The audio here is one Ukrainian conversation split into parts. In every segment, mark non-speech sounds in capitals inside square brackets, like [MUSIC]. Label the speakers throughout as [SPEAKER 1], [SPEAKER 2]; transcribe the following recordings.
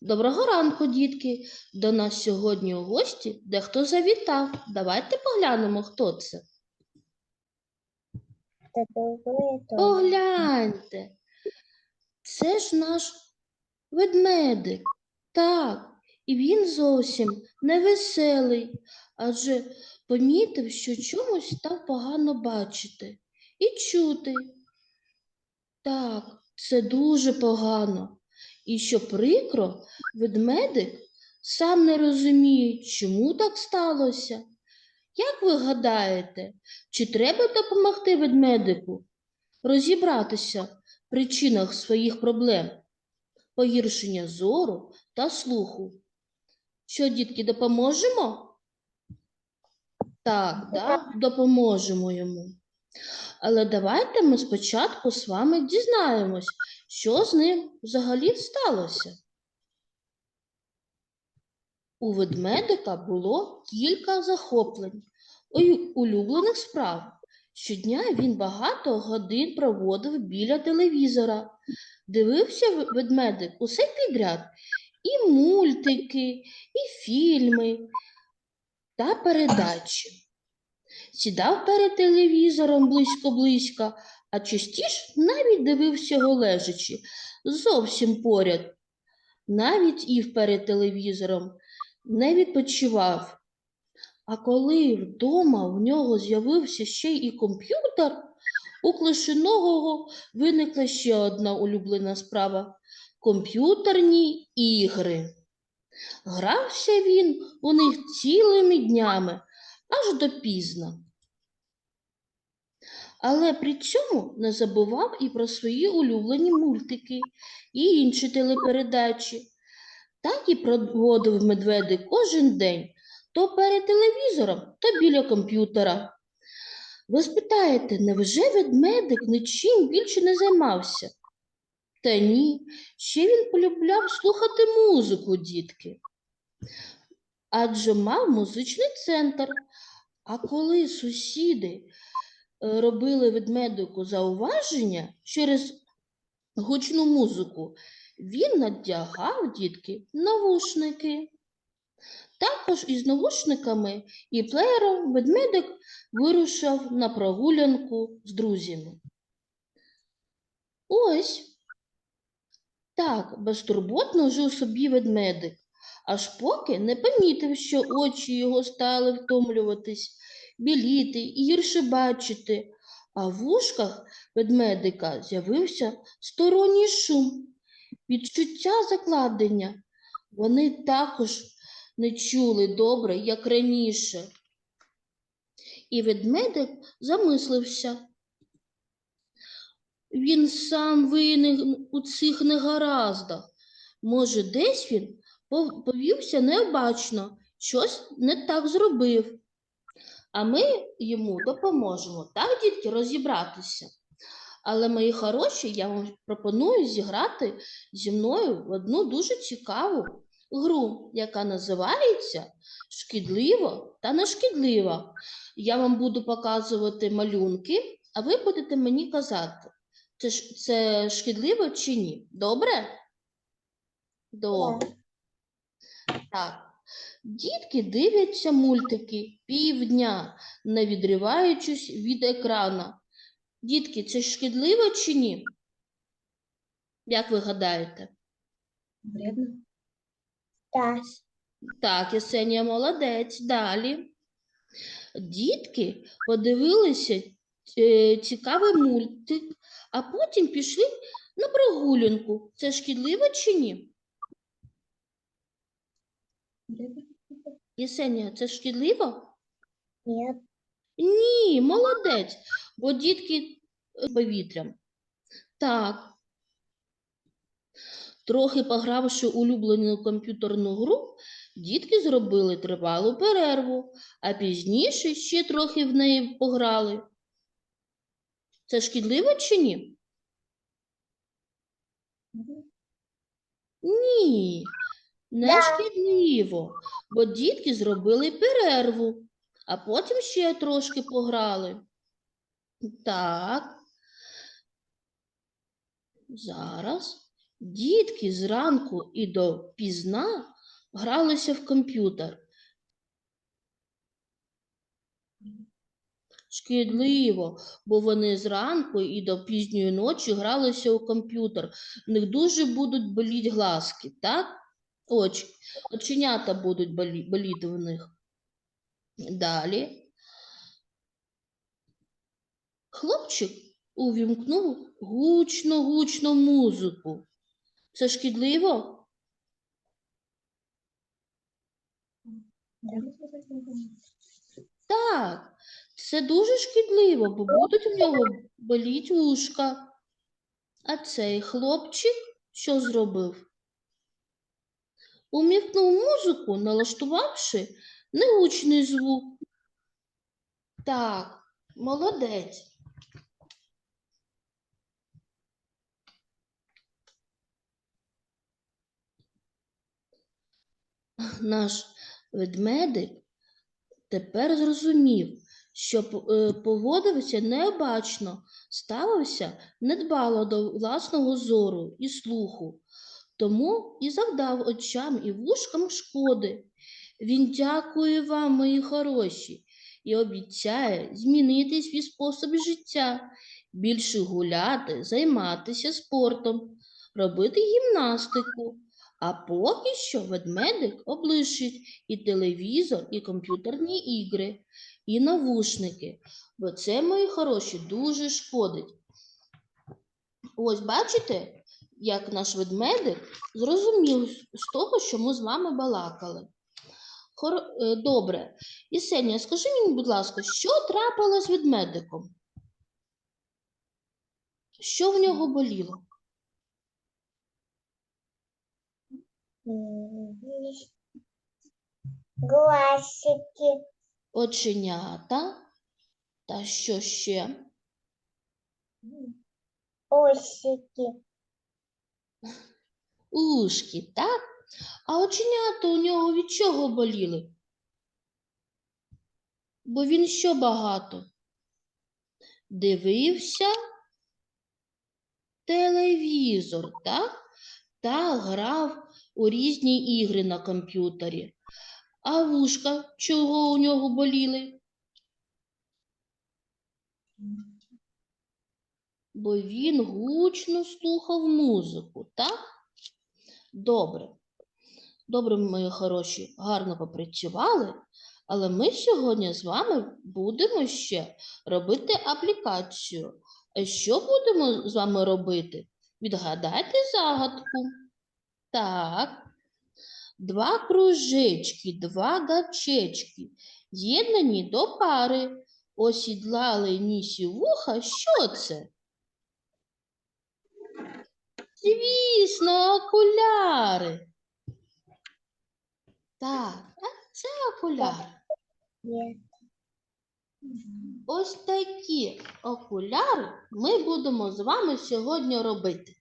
[SPEAKER 1] Доброго ранку, дітки. До нас сьогодні у гості дехто завітав. Давайте поглянемо, хто це. Погляньте. Це ж наш ведмедик. Так, і він зовсім невеселий, адже помітив, що чомусь став погано бачити і чути. Так, це дуже погано. І що прикро, ведмедик сам не розуміє, чому так сталося. Як ви гадаєте, чи треба допомогти ведмедику розібратися в причинах своїх проблем, погіршення зору та слуху? Що, дітки, допоможемо? Так, так, допоможемо йому. Але давайте ми спочатку з вами дізнаємось, що з ним взагалі сталося. У ведмедика було кілька захоплень, улюблених справ. Щодня він багато годин проводив біля телевізора. Дивився ведмедик усе підряд і мультики, і фільми та передачі. Сідав перед телевізором близько-близько, а частіше навіть дивився його зовсім поряд. Навіть і перед телевізором не відпочивав. А коли вдома в нього з'явився ще й комп'ютер, у Клишиного виникла ще одна улюблена справа комп'ютерні ігри. Грався він у них цілими днями, аж допізно. Але при цьому не забував і про свої улюблені мультики і інші телепередачі. Так і проводив медведик кожен день то перед телевізором, то біля комп'ютера. Ви спитаєте, невже ведмедик нічим більше не займався? Та ні, ще він полюбляв слухати музику, дітки. Адже мав музичний центр. А коли сусіди робили ведмедику зауваження через гучну музику, він надягав дітки навушники. Також із навушниками і плеєром ведмедик вирушив на прогулянку з друзями. Ось так безтурботно жив собі ведмедик, аж поки не помітив, що очі його стали втомлюватись, біліти і гірше бачити, а в вушках ведмедика з'явився сторонній шум, відчуття закладення. Вони також не чули добре, як раніше. І ведмедик замислився. Він сам винен у цих негараздах. Може, десь він повівся необачно, щось не так зробив. А ми йому допоможемо, так, дітки, розібратися. Але, мої хороші, я вам пропоную зіграти зі мною в одну дуже цікаву гру, яка називається Шкідливо та нешкідливо. Я вам буду показувати малюнки, а ви будете мені казати, це, це шкідливо чи ні. Добре? Добре. Так. Дітки дивляться мультики півдня, не відриваючись від екрана. Дітки, це шкідливо чи ні? Як ви гадаєте?
[SPEAKER 2] Вредно.
[SPEAKER 3] Так.
[SPEAKER 1] Так, Єсенія молодець. Далі. Дітки подивилися е, цікавий мультик, а потім пішли на прогулянку. Це шкідливо чи ні? Єсенія, це шкідливо?
[SPEAKER 3] Нет.
[SPEAKER 1] Ні, молодець, бо дітки е, повітрям. Так. Трохи погравши улюблену комп'ютерну гру, дітки зробили тривалу перерву, а пізніше ще трохи в неї пограли. Це шкідливо чи ні? Ні, не шкідливо, бо дітки зробили перерву, а потім ще трошки пограли. Так. Зараз Дітки зранку і до пізна гралися в комп'ютер. Шкідливо, бо вони зранку і до пізньої ночі гралися у комп'ютер. В них дуже будуть боліти глазки, так? Оч, оченята будуть болі, боліти в них. Далі. Хлопчик увімкнув гучно-гучно музику. Це шкідливо? Так, це дуже шкідливо, бо будуть у нього боліть вушка. А цей хлопчик що зробив? Умікнув музику, налаштувавши негучний звук. Так, молодець. Наш ведмедик тепер зрозумів, що е, поводився необачно, ставився недбало до власного зору і слуху, тому і завдав очам і вушкам шкоди. Він дякує вам, мої хороші, і обіцяє змінити свій спосіб життя, більше гуляти, займатися спортом, робити гімнастику. А поки що ведмедик облишить і телевізор, і комп'ютерні ігри, і навушники. Бо це, мої хороші, дуже шкодить. Ось бачите, як наш ведмедик зрозумів з того, що ми з вами балакали. Хор... е, Добре. Ісенія, скажи мені, будь ласка, що трапилось з ведмедиком? Що в нього боліло?
[SPEAKER 3] М, Глазики.
[SPEAKER 1] Оченята. Та що ще?
[SPEAKER 3] Усики.
[SPEAKER 1] Ушки, так? А оченята у нього від чого боліли? Бо він що багато? Дивився телевізор, так? Та грав у різні ігри на комп'ютері. А вушка чого у нього боліли? Бо він гучно слухав музику, так? Добре. Добре, мої хороші, гарно попрацювали, але ми сьогодні з вами будемо ще робити аплікацію. А що будемо з вами робити? Відгадайте загадку. Так. Два кружечки, два гачечки, з'єднані до пари, осідлали ніс і вуха. Що це? Звісно, окуляри. Так, а це окуляри. Ось такі окуляри ми будемо з вами сьогодні робити.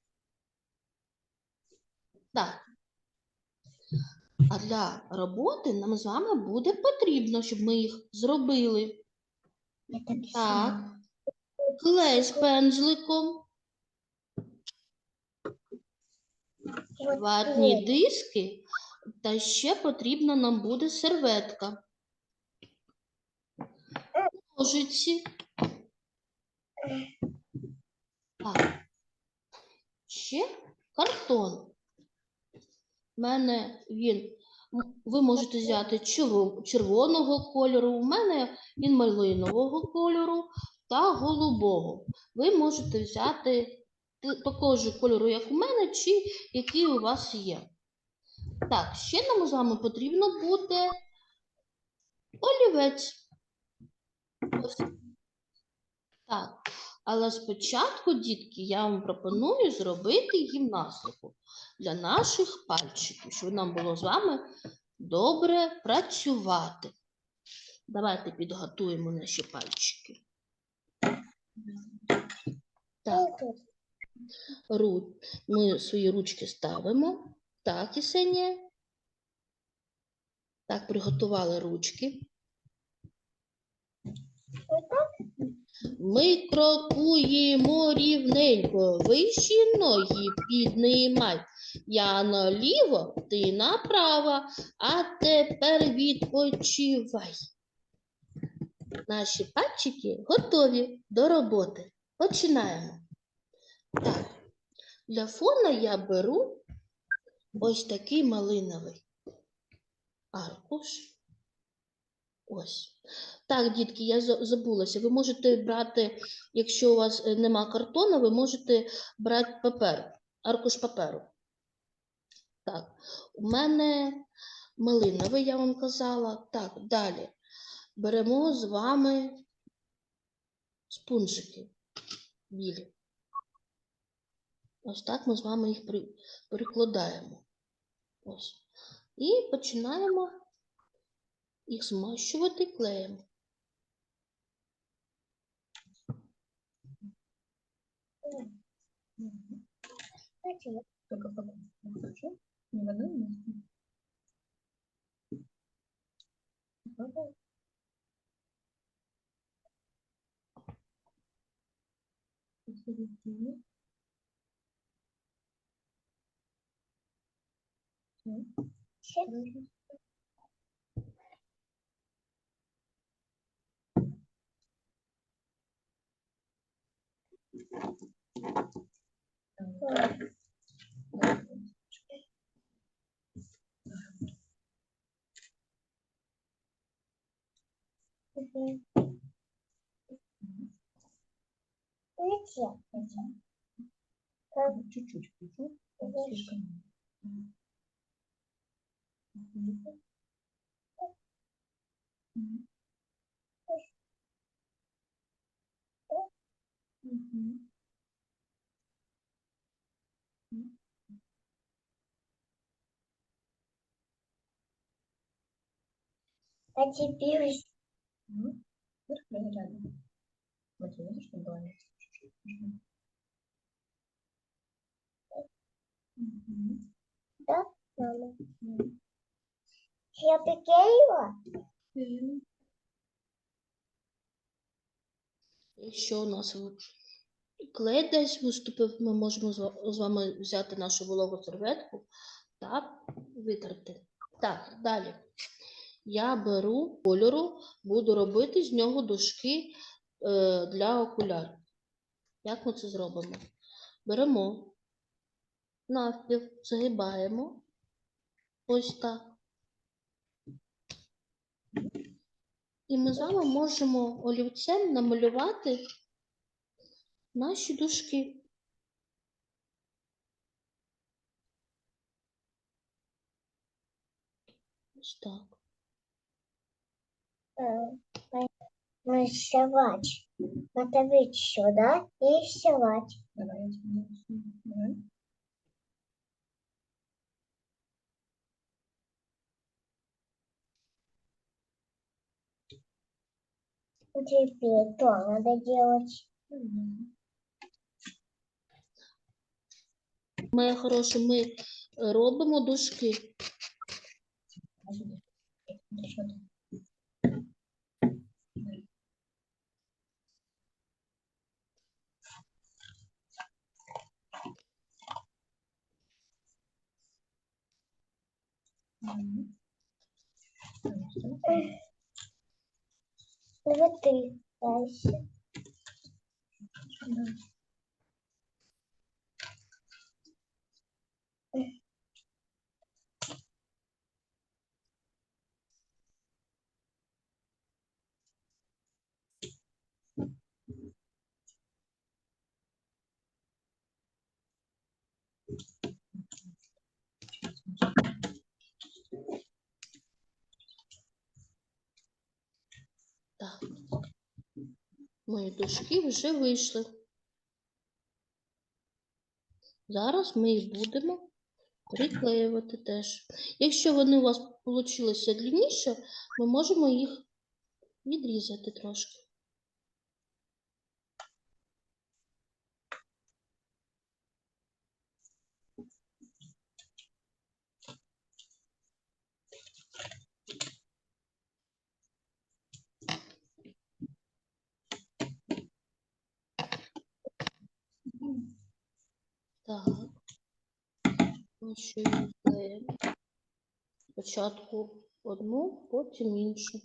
[SPEAKER 1] Так. А для роботи нам з вами буде потрібно, щоб ми їх зробили. Так. Клей з пензликом, ватні диски, та ще потрібна нам буде серветка. Ножиці. Так. Ще картон. У мене він. Ви можете взяти червоного кольору. У мене він малинового кольору та голубого. Ви можете взяти такого ж кольору, як у мене, чи який у вас є. Так, ще нам з вами потрібно буде олівець. Так, але спочатку, дітки, я вам пропоную зробити гімнастику для наших пальчиків, щоб нам було з вами добре працювати. Давайте підготуємо наші пальчики. Так. Ми свої ручки ставимо. Так, Ісенія. Так, приготували ручки. Ми крокуємо рівненько, вищі ноги піднімай. Я наліво, ти направо, а тепер відпочивай. Наші пальчики готові до роботи. Починаємо. Для фона я беру ось такий малиновий аркуш. Ось. Так, дітки, я забулася. Ви можете брати, якщо у вас е, нема картону, ви можете брати папер, аркуш паперу. Так, у мене малиновий, я вам казала. Так, далі. Беремо з вами спунжики білі. Ось так ми з вами їх перекладаємо. Ось. І починаємо їх змащувати клеєм.
[SPEAKER 2] Только не хочу. Не в одном. Чуть-чуть включу. Слишком.
[SPEAKER 3] А теперь
[SPEAKER 2] Ну, вверх или рядом? Вот видишь, что было. Мгм. Мгм.
[SPEAKER 3] мама. Я приклеила?
[SPEAKER 2] Мгм.
[SPEAKER 1] Якщо у нас клей десь виступив, ми можемо з з вами взяти нашу вологу серветку та витерти. Так, далі. Я беру кольору, буду робити з нього дужки е, для окулярів. Як ми це зробимо? Беремо навпіл, загибаємо. Ось так. І ми з вами можемо олівцем намалювати наші дужки. Ось так.
[SPEAKER 3] Нарисовать. Надавить сюда и рисовать.
[SPEAKER 2] Давай я тебе
[SPEAKER 3] Теперь то надо делать.
[SPEAKER 1] Моя хороша, ми робимо дужки.
[SPEAKER 2] А сюда. Это что там? Мгм. Хорошо.
[SPEAKER 3] Вот ты дальше.
[SPEAKER 2] Да.
[SPEAKER 1] Так. Мої дужки вже вийшли. Зараз ми їх будемо приклеювати теж. Якщо вони у вас вийшли длинніше, ми можемо їх відрізати трошки. Що її клеїмо. Спочатку одну, потім іншу.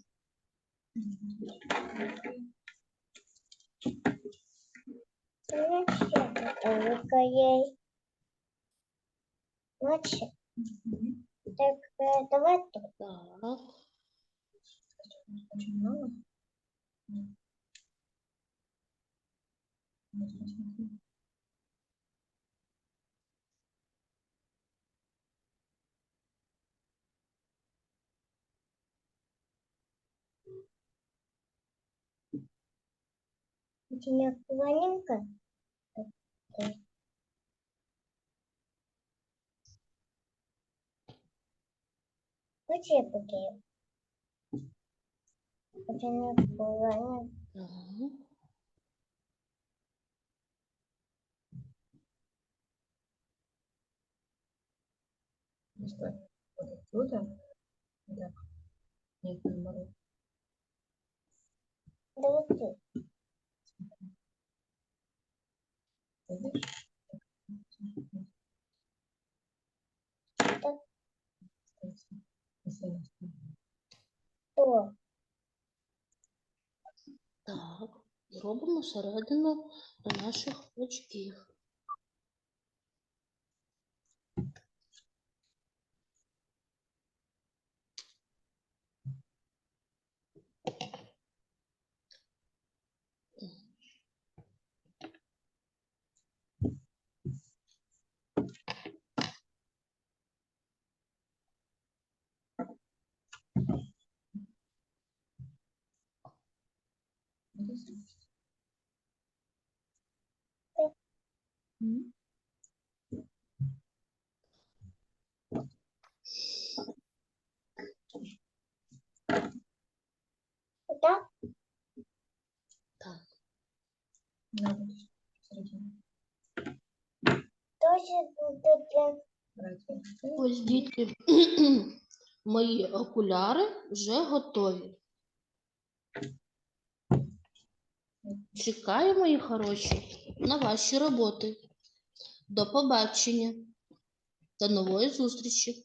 [SPEAKER 3] Ну, такое ей. Так, э, давай тут.
[SPEAKER 1] Так.
[SPEAKER 3] Где букет? У тебя планинка.
[SPEAKER 1] Так.
[SPEAKER 2] Просто вот отсюда. Так. Нет, наоборот.
[SPEAKER 3] Давай ты.
[SPEAKER 2] Видишь? Остается.
[SPEAKER 1] Так. Зробимо середину наших очків.
[SPEAKER 2] Видишь?
[SPEAKER 3] Так.
[SPEAKER 2] М?
[SPEAKER 3] Так?
[SPEAKER 1] Так.
[SPEAKER 3] Тоже для
[SPEAKER 1] Ось, дітки, [CLEARS THROAT] мої окуляри вже готові. Чекаю, мої хороші, на ваші роботи. До побачення. До нової зустрічі.